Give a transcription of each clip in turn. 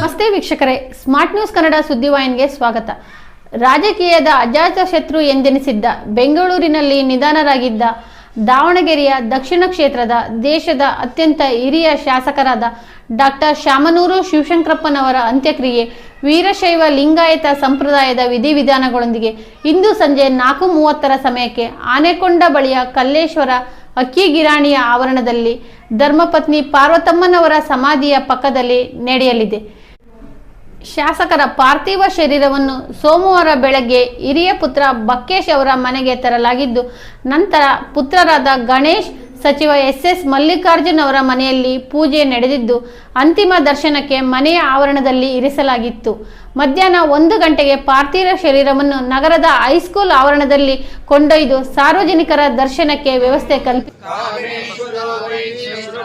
ನಮಸ್ತೆ ವೀಕ್ಷಕರೇ smart news Kannada ಸುದ್ದಿವಾಹಿನಿಗೆ ಸ್ವಾಗತ. ರಾಜಕೀಯದ ಅಜಾತ ಶತ್ರು ಎಂದೆನಿಸಿದ್ದ ಬೆಂಗಳೂರಿನಲ್ಲಿ ನಿಧನರಾಗಿದ್ದ ದಾವಣಗೆರೆಯ ದಕ್ಷಿಣ ಕ್ಷೇತ್ರದ ದೇಶದ ಅತ್ಯಂತ ಹಿರಿಯ ಶಾಸಕರಾದ ಡಾಕ್ಟರ್ ಶಾಮನೂರು ಶಿವಶಂಕರಪ್ಪನವರ ಅಂತ್ಯಕ್ರಿಯೆ, ವೀರಶೈವ ಲಿಂಗಾಯತ ಸಂಪ್ರದಾಯದ ವಿಧಿವಿಧಾನಗಳೊಂದಿಗೆ ಇಂದು ಸಂಜೆ ನಾಲ್ಕು ಮೂವತ್ತರ ಸಮಯಕ್ಕೆ ಆನೆಕೊಂಡ ಬಳಿಯ ಕಲ್ಲೇಶ್ವರ ಅಕ್ಕಿ ಗಿರಾಣಿಯ ಆವರಣದಲ್ಲಿ ಧರ್ಮಪತ್ನಿ ಪಾರ್ವತಮ್ಮನವರ ಸಮಾಧಿಯ ಪಕ್ಕದಲ್ಲಿ ನಡೆಯಲಿದೆ. ಶಾಸಕರ ಪಾರ್ಥಿವ ಶರೀರವನ್ನು ಸೋಮವಾರ ಬೆಳಗ್ಗೆ ಹಿರಿಯ ಪುತ್ರ ಬಕ್ಕೇಶ್ ಅವರ ಮನೆಗೆ ತರಲಾಗಿದ್ದು, ನಂತರ ಪುತ್ರರಾದ ಗಣೇಶ್ ಸಚಿವ ಎಸ್ ಎಸ್ ಮಲ್ಲಿಕಾರ್ಜುನ್ ಅವರ ಮನೆಯಲ್ಲಿ ಪೂಜೆ ನಡೆದಿದ್ದು ಅಂತಿಮ ದರ್ಶನಕ್ಕೆ ಮನೆಯ ಆವರಣದಲ್ಲಿ ಇರಿಸಲಾಗಿತ್ತು. ಮಧ್ಯಾಹ್ನ ಒಂದು ಗಂಟೆಗೆ ಪಾರ್ಥಿವ ಶರೀರವನ್ನು ನಗರದ ಹೈಸ್ಕೂಲ್ ಆವರಣದಲ್ಲಿ ಕೊಂಡೊಯ್ದು ಸಾರ್ವಜನಿಕರ ದರ್ಶನಕ್ಕೆ ವ್ಯವಸ್ಥೆ ಕಲ್ಪಿ ಪಣಯಂ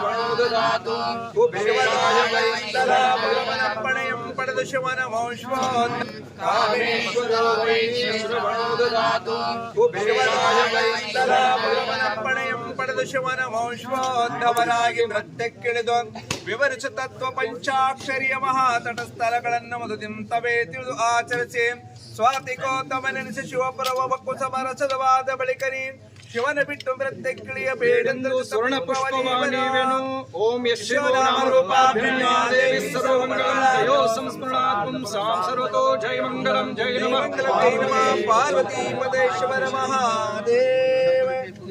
ಶಿವನ ವಂಶೋದ್ಧವರಾಗಿ ನೃತ್ಯಕ್ಕಿಳಿದು ವಿವರಿಸ ತತ್ವ ಪಂಚಾಕ್ಷರಿಯ ಮಹಾತಟಸ್ಥಳಗಳನ್ನು ಮಧುದಿಂತವೇ ತಿಳಿದು ಆಚರಿಸಿ ಸ್ವಾತಿಕೋತ್ತಮ ನೆನೆಸಿ ಶಿವಪುರವ ಬಕ್ಕು ಸಮರಸದವಾದ ಬಳಿಕರಿ ಶಿವನ ಬಿಟ್ಟು ನೃತ್ಯಕ್ಕಿಳಿಯ ಬೇಡೆಂದು ಸ್ವರ್ಣ ಪುಷ್ಪವಾಣಿವೇನು ಓಂ ದೇವಿ ಯಶೋನಾಮರೂಪಾಭ್ಯೋ ಸಂಸ್ಮರಣಾತ್ಮಂ ಸಾಂ ಸರ್ವತೋ ಜಯ ಮಂಗಲಂ ಜಯ ನಮಃ ಪಾರ್ವತಿ ಪದೇಶ್ವರ ಮಹಾದೇವ